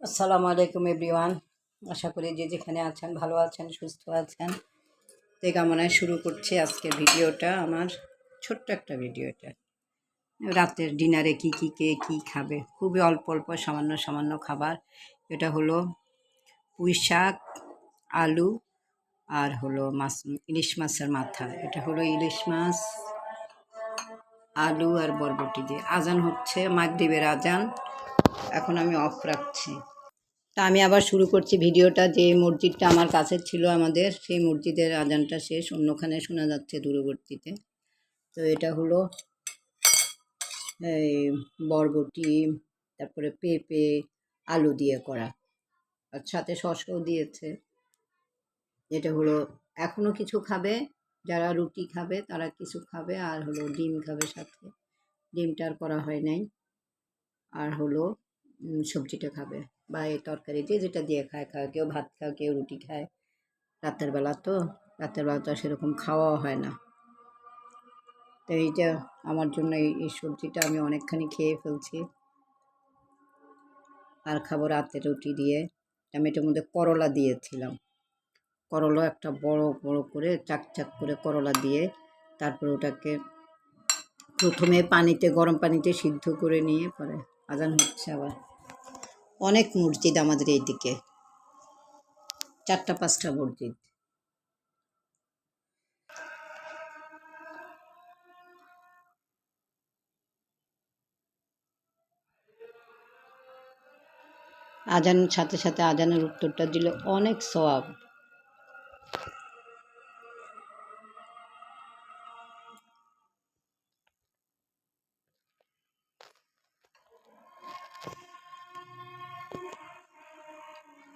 আসসালামু আলাইকুম এভরিওয়ান। আশা করি যে যেখানে আছেন, ভালো আছেন, সুস্থ আছেন। তো কামনায় শুরু করছি আজকের ভিডিওটা, আমার ছোট্ট একটা ভিডিও এটা রাতের ডিনারে কি কি, কে, কি খাবে? খুবই অল্প অল্প, সামান্য সামান্য খাবার। এটা হলো পুঁই শাক, আলু, আর হলো মাছ, ইলিশ মাছের মাথা। এটা হলো ইলিশ মাছ, আলু আর বরবটি দিয়ে। আজান হচ্ছে, মাগরিবের আজান। এখন আমি অফ রাখছি। তা আমি আবার শুরু করছি ভিডিওটা। যে মসজিদটা আমার কাছে ছিল আমাদের, সেই মসজিদের আজানটা শেষ, অন্যখানে শোনা যাচ্ছে দূরবর্তীতে। তো এটা হলো এই বরবটি, তারপরে পেঁপে, আলু দিয়ে করা। আর সাথে শসাও দিয়েছে। এটা হলো এখনও কিছু খাবে, যারা রুটি খাবে তারা কিছু খাবে, আর হলো ডিম খাবে সাথে। ডিমটা আর করা হয় নাই। আর হলো সবজিটা খাবে বা এই তরকারি দিয়ে যেটা দিয়ে খায়। খায় কেউ ভাত খায়, কেউ রুটি খায়। রাতের বেলা তো, রাতের বেলা তো সেরকম খাওয়াও হয় না। তো এইটা আমার জন্য এই এই সবজিটা আমি অনেকখানি খেয়ে ফেলছি। আর খাব রাতে রুটি দিয়ে। আমি এটার মধ্যে করলা দিয়েছিলাম। করলা একটা বড় বড় করে, চাক চাক করে করলা দিয়ে তারপর ওটাকে প্রথমে পানিতে, গরম পানিতে সিদ্ধ করে নিয়ে পরে আজান হচ্ছে আবার। অনেক মসজিদ আমাদের এইদিকে। চারটা, পাঁচটা মসজিদ। আজানের, সাথে সাথে আজানের উত্তরটা দিলে, অনেক সওয়াব।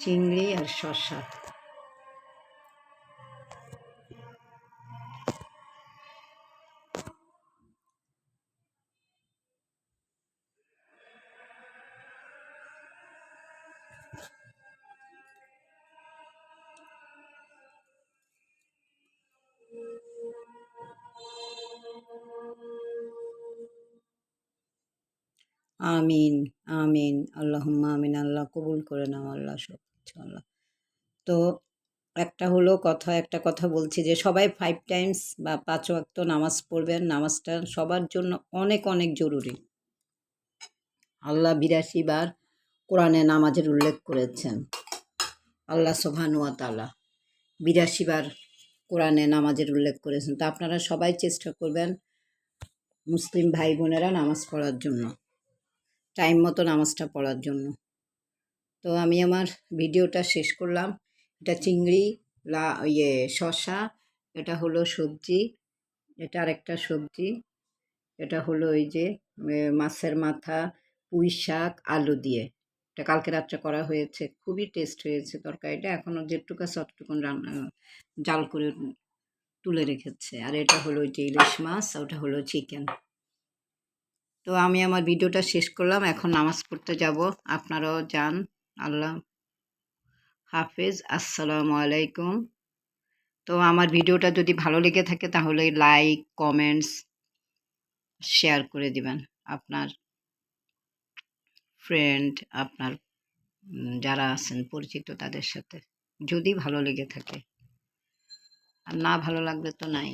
চিংড়ি আর শসা। আমিন আমিন। আল্লাহুম্মা আমিন আল্লাহ কবুল করে নাও আল্লাহ সব। কিছু তো একটা হলো কথা, একটা কথা বলছি যে সবাই ফাইভ টাইমস বা পাঁচ ওয়াক্ত নামাজ পড়বেন। নামাজটা সবার জন্য অনেক অনেক জরুরি। আল্লাহ বিরাশি বার কোরআনে নামাজের উল্লেখ করেছেন। আল্লাহ সোভানুয়া তালা বিরাশি বার কোরআনে নামাজের উল্লেখ করেছেন। তা আপনারা সবাই চেষ্টা করবেন মুসলিম ভাই বোনেরা নামাজ পড়ার জন্য, টাইম মতো নামাজটা পড়ার জন্য। তো আমি আমার ভিডিওটা শেষ করলাম। এটা চিংড়ি, লা ইয়ে শসা, এটা হলো সবজি, এটা আরেকটা সবজি, এটা হলো ওই যে মাছের মাথা, পুঁই শাক, আলু দিয়ে। এটা কালকে রাত্রে করা হয়েছে, খুবই টেস্ট হয়েছে তরকারিটা। এখনও যেটুকু অতটুকুন রান্না, জাল করে তুলে রেখেছে। আর এটা হলো ওই যে ইলিশ মাছ ওটা হলো চিকেন তো আমি আমার ভিডিওটা শেষ করলাম। এখন নামাজ পড়তে যাব। আপনারাও যান। আল্লাহ। হাফেজ, আসসালামু আলাইকুম। তো আমার ভিডিওটা যদি ভালো লেগে থাকে তাহলে লাইক, কমেন্টস শেয়ার করে দিবেন। আপনার ফ্রেন্ড, আপনার যারা আছেন পরিচিত তাদের সাথে যদি ভালো লেগে থাকে। আর না ভালো লাগলে তো নাই।